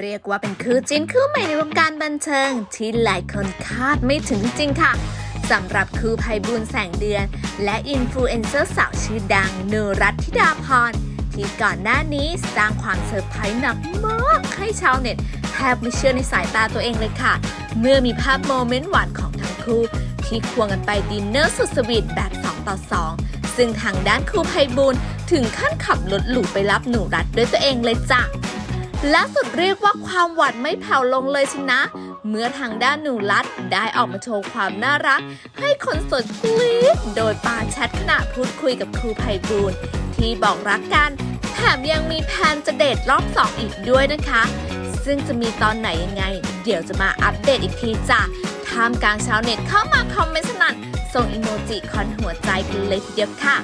เรียกว่าเป็นคู่จิ้นคู่ใหม่ในวงการบันเทิง ที่หลายคนคาดไม่ถึงจริงค่ะสำหรับคู่ไพบุญแสงเดือน และอินฟลูเอนเซอร์สาวชื่อดังเนรัตธิดาพรที่ก่อนหน้านี้สร้างความเซอร์ไพรส์หนักมากให้ชาวเน็ตแทบไม่เชื่อในสายตาตัวเองเลยค่ะ เมื่อมีภาพโมเมนต์หวานของทั้งคู่ ที่ควงกันไปดินเนอร์สุดสวีทแบบ 2 ต่อ 2 ซึ่งทางด้านครูไพบูลถึงขั้นขับรถหรูไปรับหนูรัดด้วยตัวเองเลยจ้ะ แล่าสุดเรียกว่าความหวานไม่แผ่วลงเลยชินะ เมื่อทางด้านหนูรัดได้ออกมาโชว์ความน่ารัก ให้คนสดกรี๊ดโดยปาแชทขณะพูดคุยกับครูไพบูลย์ที่บอกรักกัน แถมยังมีแพนจะเดทรอบสองอีกด้วยนะคะ ซึ่งจะมีตอนไหนยังไง เดี๋ยวจะมาอัปเดตอีกทีจ้ะท่ามกลางชาวเน็ตเข้ามาคอมเมนต์สนั่นส่งอีโมจิคอนหัวใจกันเลยทีเดียวค่ะ